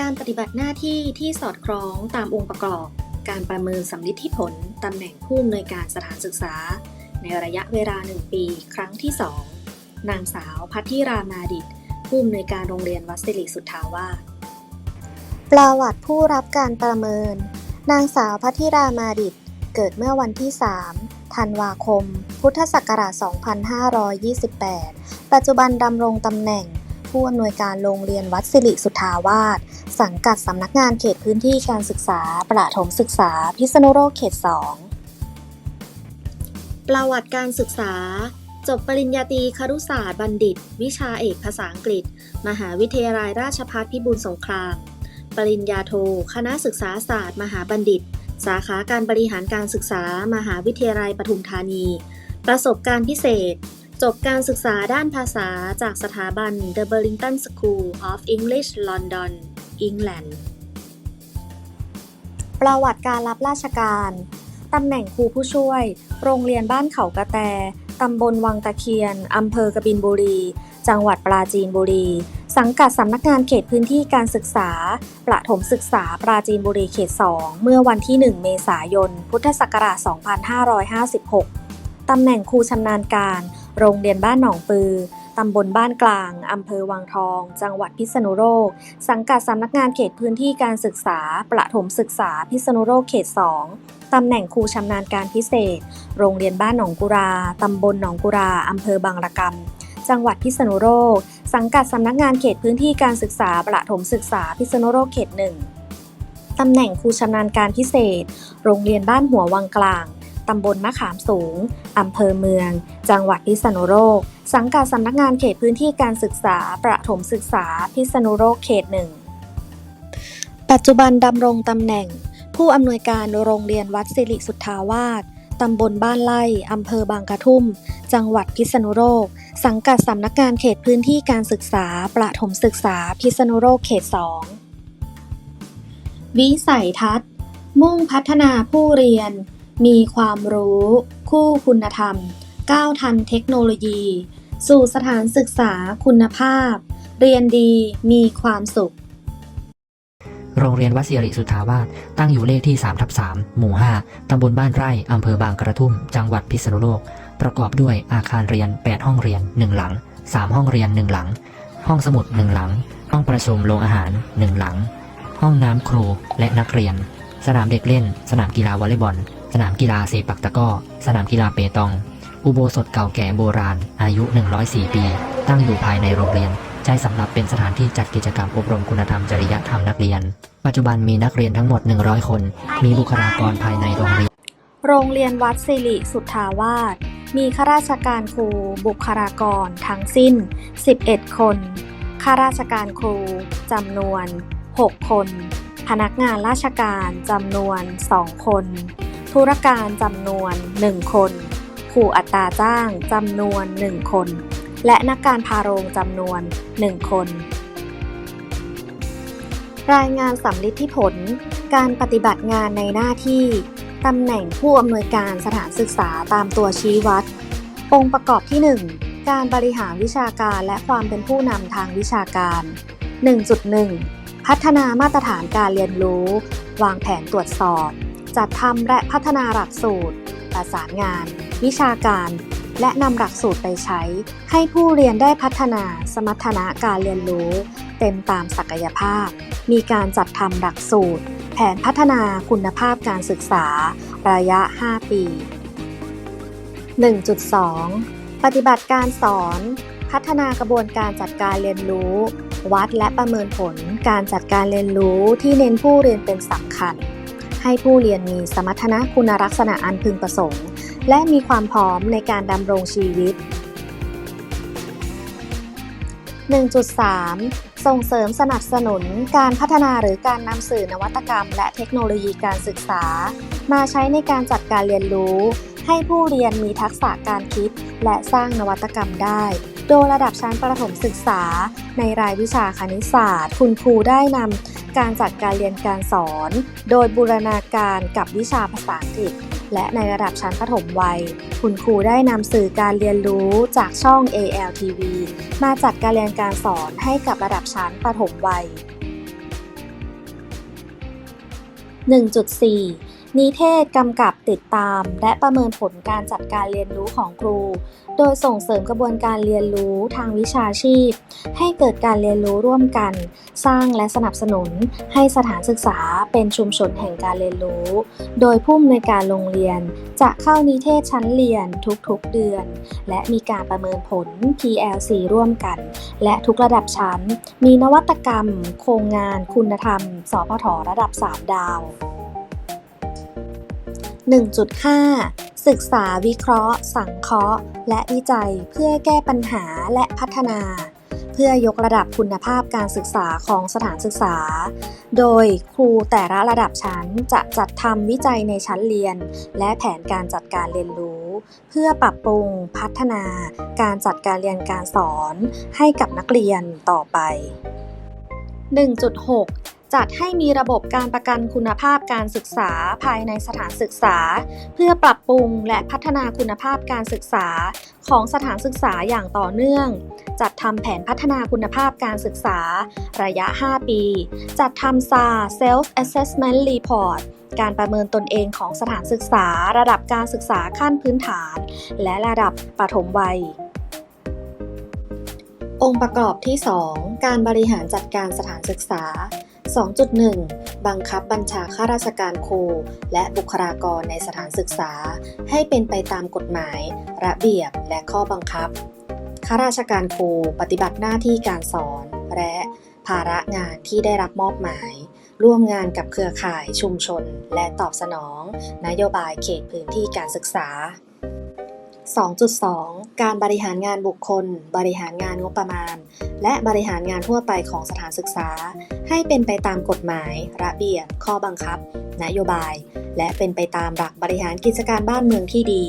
การปฏิบัติหน้าที่ที่สอดคล้องตามองค์ประกอบ การประเมินสำลิดที่ผลตำแหน่งผู้อำนวยการสถานศึกษา ในระยะเวลา 1 ปี ครั้งที่ 2 นางสาวพัทธิรามาดิต ผู้อำนวยการโรงเรียนวัดสิริสุทธาวาสประวัติผู้รับการประเมิน นางสาวพัทธิรามาดิต เกิดเมื่อวันที่ 3 ธันวาคม พุทธศักราช 2528 ปัจจุบันดำรงตำแหน่งผู้อำนวยการโรงเรียนวัดสิริสุทธาวาส สังกัดสำนักงานเขตพื้นที่การศึกษา ประถมศึกษา พิษณุโลกเขต 2 ประวัติการศึกษา จบปริญญาตรีครุศาสตร์บัณฑิต วิชาเอกภาษาอังกฤษ มหาวิทยาลัยราชภัฏพิบูลสงคราม ปริญญาโท คณะศึกษาศาสตร์ มหาบัณฑิต สาขาการบริหารการศึกษา มหาวิทยาลัยปทุมธานี ประสบการณ์พิเศษจบการศึกษาด้านภาษาจากสถาบัน The Burlington School of English London England ประวัติการรับราชการ ตำแหน่งครูผู้ช่วย โรงเรียนบ้านเขากระแต ตำบลวังตะเคียน อำเภอกบินบุรี จังหวัดปราจีนบุรี สังกัดสำนักงานเขตพื้นที่การศึกษา ประถมศึกษาปราจีนบุรีเขต 2 เมื่อวันที่ 1 เมษายน พุทธศักราช 2556 ตำแหน่งครูชำนาญการ โรงเรียนบ้านหนองปือ ตำบลบ้านกลาง อำเภอวังทอง จังหวัดพิษณุโลก สังกัดสำนักงานเขตพื้นที่การศึกษา ประถมศึกษาพิษณุโลกเขต 2 ตำแหน่งครูชำนาญการพิเศษ โรงเรียนบ้านหนองกุรา ตำบลหนองกุรา อำเภอบางระกำ จังหวัดพิษณุโลก สังกัดสำนักงานเขตพื้นที่การศึกษา ประถมศึกษาพิษณุโลกเขต 1 ตำแหน่งครูชำนาญการพิเศษ โรงเรียนบ้านหัววังกลาง ตำบลมะขามสูง อำเภอเมือง จังหวัดพิษณุโลก สังกัดสำนักงานเขตพื้นที่การศึกษา ประถมศึกษา พิษณุโลกเขตหนึ่ง ปัจจุบันดำรงตำแหน่ง ผู้อำนวยการโรงเรียนวัดสิริสุทธาวาสตำบลบ้านไร่อำเภอบางกระทุ่ม จังหวัดพิษณุโลก สังกัดสำนักงานเขตพื้นที่การศึกษา ประถมศึกษา พิษณุโลกเขต2วิสัยทัศน์ มุ่งพัฒนาผู้เรียน มีความรู้ คู่คุณธรรม ก้าวทันเทคโนโลยี สู่สถานศึกษาคุณภาพ เรียนดีมีความสุข โรงเรียนวัดสิริสุทธาวาสตั้งอยู่เลขที่3ทับ3หมู่ 5 ตำบลบ้านไร่ อำเภอบางกระทุ่ม จังหวัดพิษณุโลก ประกอบด้วยอาคารเรียน 8 ห้องเรียน 1 หลัง 3 ห้องเรียน 1 หลัง ห้องสมุด 1 หลัง ห้องประชุมโรงอาหาร 1 หลัง ห้องน้ำครูและนักเรียน สนามเด็กเล่น สนามกีฬาวอลเลย์บอล สนามกีฬาเซปักตะก้อ สนามกีฬาเปตอง อุโบสถเก่าแก่โบราณ อายุ 104 ปี ตั้งอยู่ภายในโรงเรียน ใช้สำหรับเป็นสถานที่จัดกิจกรรมอบรมคุณธรรมจริยธรรมนักเรียน ปัจจุบันมีนักเรียนทั้งหมด 100 คน มีบุคลากรภายในโรงเรียน โรงเรียนวัดสิริสุทธาวาส มีข้าราชการครู บุคลากรทั้งสิ้น 11 คน ข้าราชการครูจำนวน 6 คน พนักงานราชการจำนวน 2 คน ธุรการจำนวน 1 คนผู้อัตราจ้างจำนวน 1 คน และนักการพาโรงจำนวน 1 คน รายงานสำลิดที่ผล การปฏิบัติงานในหน้าที่ตำแหน่งผู้อำนวยการสถานศึกษาตามตัวชี้วัด องค์ประกอบที่ 1 การบริหารวิชาการและความเป็นผู้นำทางวิชาการ 1.1 พัฒนามาตรฐานการเรียนรู้ วางแผนตรวจสอบ จัดทำและพัฒนาหลักสูตร ประสานงาน วิชาการ และนำหลักสูตรไปใช้ ให้ผู้เรียนได้พัฒนาสมรรถนะการเรียนรู้ เต็มตามศักยภาพ มีการจัดทำหลักสูตร แผนพัฒนาคุณภาพการศึกษา ระยะ 5 ปี 1.2 ปฏิบัติการสอน พัฒนากระบวนการจัดการเรียนรู้ วัดและประเมินผลการจัดการเรียนรู้ที่เน้นผู้เรียนเป็นสำคัญ ให้ผู้เรียนมีสมรรถนะคุณลักษณะอันพึงประสงค์ และมีความพร้อมในการดำรงชีวิต 1.3 ส่งเสริมสนับสนุนการพัฒนาหรือการนำสื่อนวัตกรรม และเทคโนโลยีการศึกษา มาใช้ในการจัดการเรียนรู้ ให้ผู้เรียนมีทักษะการคิด และสร้างนวัตกรรมได้ โดยระดับชั้นประถมศึกษา ในรายวิชาคณิตศาสตร์ คุณครูได้นำ การจัดการเรียนการสอน โดยบูรณาการกับวิชาภาษาอังกฤษ และในระดับชั้นประถมวัย คุณครูได้นำสื่อการเรียนรู้จากช่อง ALTV มาจัดการเรียนการสอนให้กับระดับชั้นประถมวัย 1.4 นิเทศกำกับติดตาม และประเมินผลการจัดการเรียนรู้ของครู โดยส่งเสริมกระบวนการเรียนรู้ทางวิชาชีพ ให้เกิดการเรียนรู้ร่วมกัน สร้างและสนับสนุน ให้สถานศึกษาเป็นชุมชนแห่งการเรียนรู้ โดยผู้อำนวยการโรงเรียน จะเข้านิเทศชั้นเรียนทุกๆเดือน และมีการประเมินผล PLC ร่วมกัน และทุกระดับชั้น มีนวัตกรรม โครงงานคุณธรรม สพทระดับ 3 ดาว 1.5 ศึกษาวิเคราะห์ สังเคราะห์ และวิจัยเพื่อแก้ปัญหาและพัฒนา เพื่อยกระดับคุณภาพการศึกษาของสถานศึกษา โดยครูแต่ละระดับชั้นจะจัดทำวิจัยในชั้นเรียน และแผนการจัดการเรียนรู้ เพื่อปรับปรุงพัฒนา การจัดการเรียนการสอนให้กับนักเรียนต่อไป 1.6 จัดให้มีระบบการประกันคุณภาพการศึกษาภายในสถานศึกษา เพื่อปรับปรุงและพัฒนาคุณภาพการศึกษาของสถานศึกษาอย่างต่อเนื่อง จัดทำแผนพัฒนาคุณภาพการศึกษา ระยะ 5 ปี จัดทำ SAR Self Assessment Report การประเมินตนเองของสถานศึกษา ระดับการศึกษาขั้นพื้นฐาน และระดับปฐมวัย องค์ประกอบที่ 2 การบริหารจัดการสถานศึกษา 2.1 บังคับบัญชาข้าราชการครูและบุคลากรในสถานศึกษา ให้เป็นไปตามกฎหมาย ระเบียบและข้อบังคับ ข้าราชการครูปฏิบัติหน้าที่การสอน และภาระงานที่ได้รับมอบหมาย ร่วมงานกับเครือข่ายชุมชน และตอบสนอง นโยบายเขตพื้นที่การศึกษา 2.2 การบริหารงานบุคคล บริหารงานงบประมาณ และบริหารงานทั่วไปของสถานศึกษา ให้เป็นไปตามกฎหมาย ระเบียบ ข้อบังคับ นโยบาย และเป็นไปตามหลักบริหารกิจการบ้านเมืองที่ดี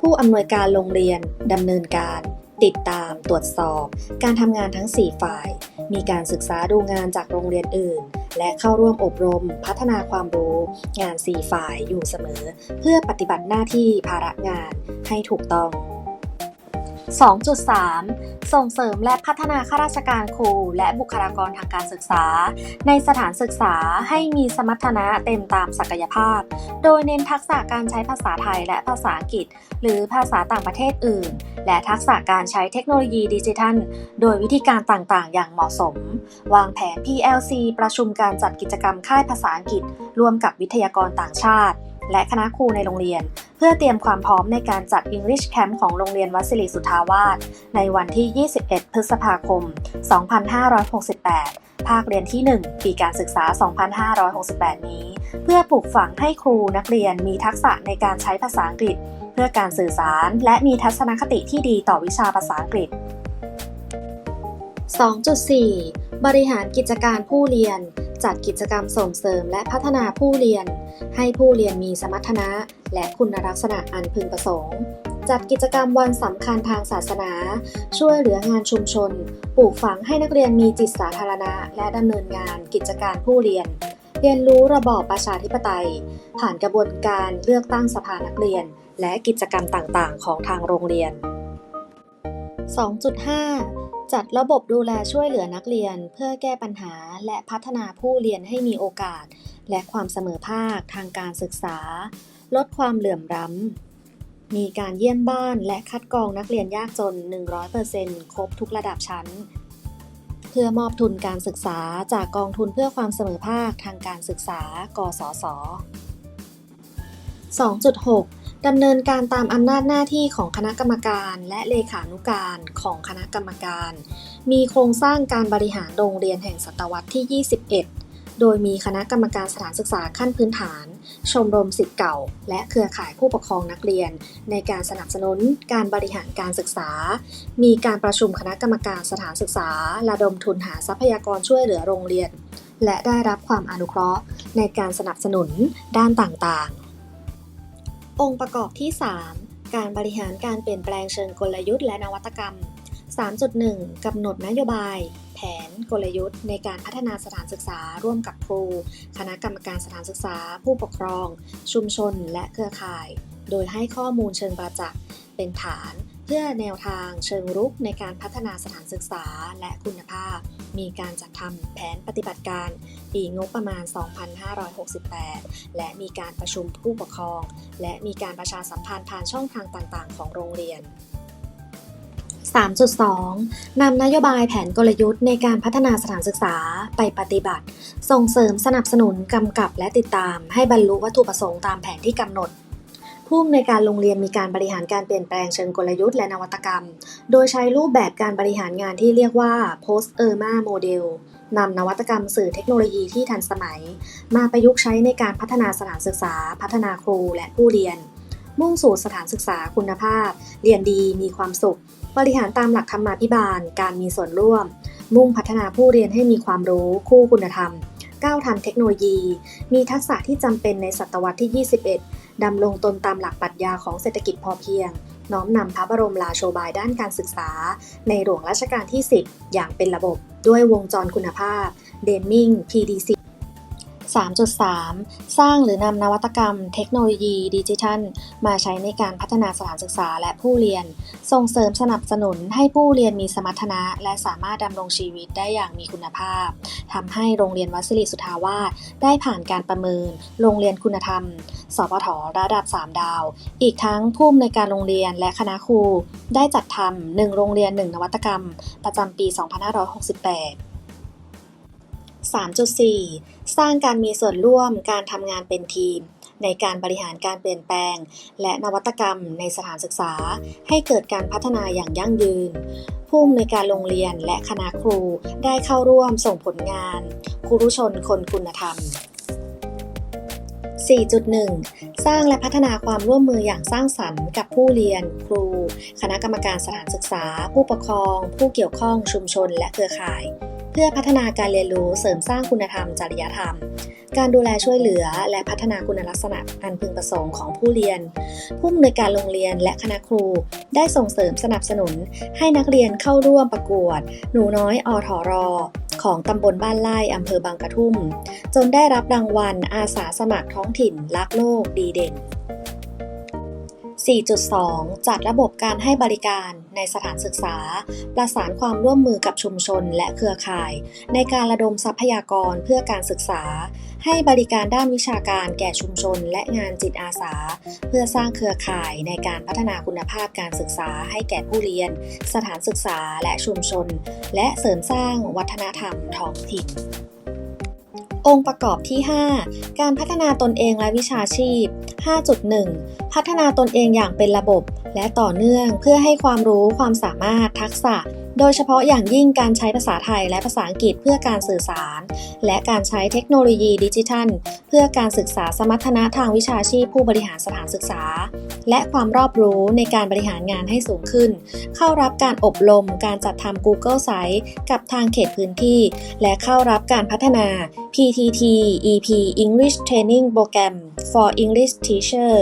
ผู้อำนวยการโรงเรียนดำเนินการ ติดตาม ตรวจสอบ การทำงานทั้ง 4 ฝ่าย มีการศึกษาดูงานจากโรงเรียนอื่น และเข้าร่วมอบรม พัฒนาความรู้ งาน 4 ฝ่ายอยู่เสมอ เพื่อปฏิบัติหน้าที่ภาระงานให้ถูกต้อง 2.3 ส่งเสริมและพัฒนาข้าราชการครู และบุคลากรทางการศึกษา ในสถานศึกษาให้มีสมรรถนะเต็มตามศักยภาพ โดยเน้นทักษะการใช้ภาษาไทยและภาษาอังกฤษ หรือภาษาต่างประเทศอื่น และทักษะการใช้เทคโนโลยีดิจิทัล โดยวิธีการต่างๆ อย่างเหมาะสม วางแผน PLC ประชุมการจัดกิจกรรมค่ายภาษาอังกฤษ ร่วมกับวิทยากรต่างชาติ และคณะครูในโรงเรียน เพื่อเตรียมความพร้อมในการจัด English Camp ของโรงเรียนวัดสิริสุทธาวาสในวันที่ 21 พฤษภาคม 2568 ภาคเรียนที่ 1 ปีการศึกษา 2568 นี้ เพื่อปลูกฝังให้ครูนักเรียนมีทักษะในการใช้ภาษาอังกฤษ เพื่อการสื่อสารและมีทัศนคติที่ดีต่อวิชาภาษาอังกฤษ 2.4 บริหารกิจการผู้เรียน จัดกิจกรรมส่งเสริมและพัฒนาผู้เรียน ให้ผู้เรียนมีสมรรถนะ และคุณลักษณะอันพึงประสงค์จัดกิจกรรมวันสำคัญทางศาสนา ช่วยเหลืองานชุมชน ปลูกฝังให้นักเรียนมีจิตสาธารณะ และดำเนินงานกิจการผู้เรียน เรียนรู้ระบอบประชาธิปไตย ผ่านกระบวนการเลือกตั้งสภานักเรียน และกิจกรรมต่างๆ ของทางโรงเรียน 2.5 จัดระบบดูแลช่วยเหลือนักเรียน เพื่อแก้ปัญหาและพัฒนาผู้เรียนให้มีโอกาส และความเสมอภาคทางการศึกษา ลดความเหลื่อมล้ำ มีการเยี่ยมบ้านและคัดกรองนักเรียนยากจน 100%ครบทุกระดับชั้น เพื่อมอบทุนการศึกษาจากกองทุนเพื่อความเสมอภาคทางการศึกษา กสศ2.6 ดำเนินการตามอำนาจหน้าที่ของคณะกรรมการและเลขานุการของคณะกรรมการ มีโครงสร้างการบริหารโรงเรียนแห่งศตวรรษที่ 21 โดยมีคณะกรรมการสถานศึกษาขั้นพื้นฐาน ชมรมสิทธิ์เก่า และเครือข่ายผู้ปกครองนักเรียน ในการสนับสนุนการบริหารการศึกษา มีการประชุมคณะกรรมการสถานศึกษา ระดมทุนหาทรัพยากรช่วยเหลือโรงเรียน และได้รับความอนุเคราะห์ ในการสนับสนุนด้านต่างๆ องค์ประกอบที่ 3 การบริหารการเปลี่ยนแปลงเชิงกลยุทธ์และนวัตกรรม 3.1 กำหนดนโยบาย แผนกลยุทธ์ ในการพัฒนาสถานศึกษาร่วมกับครู คณะกรรมการสถานศึกษา ผู้ปกครอง ชุมชน และเครือข่าย โดยให้ข้อมูลเชิงประจักษ์เป็นฐาน เพื่อแนวทางเชิงรุกในการพัฒนาสถานศึกษาและคุณภาพ มีการจัดทำแผนปฏิบัติการ ปีงบประมาณ 2568 และมีการประชุมผู้ปกครอง และมีการประชาสัมพันธ์ผ่านช่องทางต่างๆ ของโรงเรียน 3.2 นำนโยบายแผนกลยุทธ์ในการพัฒนาสถานศึกษาไปปฏิบัติ ส่งเสริมสนับสนุนกำกับและติดตาม ให้บรรลุวัตถุประสงค์ตามแผนที่กำหนด ผู้อำนวยการโรงเรียนมีการบริหารการเปลี่ยนแปลงเชิงกลยุทธ์และนวัตกรรม โดยใช้รูปแบบการบริหารงานที่เรียกว่า post ERMA model นำนวัตกรรมสื่อเทคโนโลยีที่ทันสมัย มาประยุกต์ใช้ในการพัฒนาสถานศึกษา พัฒนาครูและผู้เรียน มุ่งสู่สถานศึกษาคุณภาพ เรียนดีมีความสุข บริหารตามหลักธรรมาภิบาล การมีส่วนร่วม มุ่งพัฒนาผู้เรียนให้มีความรู้คู่คุณธรรม ก้าวทันเทคโนโลยี มีทักษะที่จำเป็นในศตวรรษที่ 21 ดำรงตนตามหลักปรัชญาของเศรษฐกิจพอเพียง น้อมนำพระบรมราโชบายด้านการศึกษา ในหลวงรัชกาลที่ 10 อย่างเป็นระบบ ด้วยวงจรคุณภาพเดมมิง PDC 3.3 สร้างหรือนำนวัตกรรมเทคโนโลยีดิจิทัล มาใช้ในการพัฒนาสถานศึกษาและผู้เรียน ส่งเสริมสนับสนุนให้ผู้เรียนมีสมรรถนะ และสามารถดำรงชีวิตได้อย่างมีคุณภาพทำให้โรงเรียนวัดสิริสุทธาวาสได้ผ่านการประเมิน โรงเรียนคุณธรรมสปทระดับ 3 ดาว อีกทั้งผู้อำนวยการโรงเรียนและคณะครู ได้จัดทำ1โรงเรียน 1 นวัตกรรม ประจำปี 2568 3.4 สร้างการมีส่วนร่วมการทำงานเป็นทีม ในการบริหารการเปลี่ยนแปลง และนวัตกรรมในสถานศึกษา ให้เกิดการพัฒนาอย่างยั่งยืน ผู้อำนวยการโรงเรียนและคณะครูได้เข้าร่วมส่งผลงานครูชนคนคุณธรรม4.1 สร้างและพัฒนาความร่วมมืออย่างสร้างสรรค์กับผู้เรียน ครู คณะกรรมการสถานศึกษา ผู้ปกครอง ผู้เกี่ยวข้องชุมชนและเครือข่าย พื่อพัฒนาการเรียนรู้เสริมสร้างคุณธรรม จริยธรรม การดูแลช่วยเหลือ และพัฒนาคุณลักษณะอันพึงประสงค์ของผู้เรียน ผู้อำนวยการโรงเรียนและคณะครู ได้ส่งเสริมสนับสนุน ให้นักเรียนเข้าร่วมประกวด หนูน้อยอทรของตำบลบ้านไร่อำเภอบางกระทุ่ม จนได้รับรางวัลอาสาสมัครท้องถิ่นรักโลกดีเด่น 4.2 จัดระบบการให้บริการในสถานศึกษา ประสานความร่วมมือกับชุมชนและเครือข่าย ในการระดมทรัพยากรเพื่อการศึกษา ให้บริการด้านวิชาการแก่ชุมชนและงานจิตอาสา เพื่อสร้างเครือข่ายในการพัฒนาคุณภาพการศึกษาให้แก่ผู้เรียน สถานศึกษาและชุมชน และเสริมสร้างวัฒนธรรมท้องถิ่น องค์ประกอบที่ 5 การพัฒนาตนเองและวิชาชีพ 5.1 พัฒนาตนเองอย่างเป็นระบบและต่อเนื่องเพื่อให้ความรู้ความสามารถทักษะ โดยเฉพาะอย่างยิ่งการใช้ภาษาไทยและภาษาอังกฤษเพื่อการสื่อสาร และการใช้เทคโนโลยีดิจิทัล เพื่อการศึกษาสมรรถนะทางวิชาชีพผู้บริหารสถานศึกษา และความรอบรู้ในการบริหารงานให้สูงขึ้น เข้ารับการอบรมการจัดทำ Google Site กับทางเขตพื้นที่ และเข้ารับการพัฒนา PTT EP English Training Program for English Teacher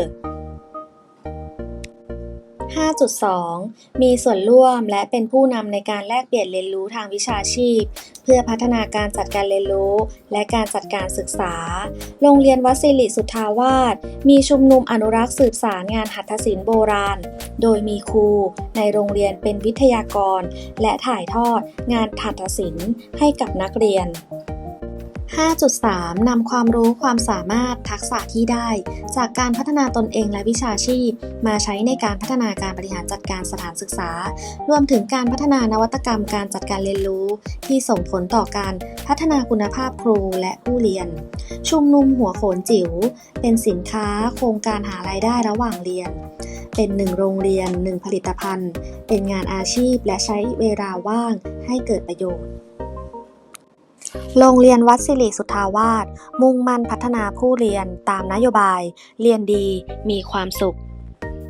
5.2 มีส่วนร่วมและเป็นผู้นำในการแลกเปลี่ยนเรียนรู้ทางวิชาชีพ เพื่อพัฒนาการจัดการเรียนรู้ และการจัดการศึกษา โรงเรียนวัสิริสุทธาวาสมีชุมนุมอนุรักษ์สืบสารงานหัตถศิลป์โบราณ โดยมีครู ในโรงเรียนเป็นวิทยากร และถ่ายทอดงานหัตถศิลป์ให้กับนักเรียน 5.3 นำความรู้ความสามารถทักษะที่ได้ จากการพัฒนาตนเองและวิชาชีพ มาใช้ในการพัฒนาการบริหารจัดการสถานศึกษา รวมถึงการพัฒนานวัตกรรมการจัดการเรียนรู้ ที่ส่งผลต่อการพัฒนาคุณภาพครูและผู้เรียน ชุมนุมหัวโขนจิ๋ว เป็นสินค้าโครงการหารายได้ระหว่างเรียน เป็นหนึ่งโรงเรียนหนึ่งผลิตภัณฑ์ เป็นงานอาชีพและใช้เวลาว่างให้เกิดประโยชน์ โรงเรียนวัดสิริสุทธาวาสมุ่งมั่นพัฒนาผู้เรียนตามนโยบาย เรียนดีมีความสุข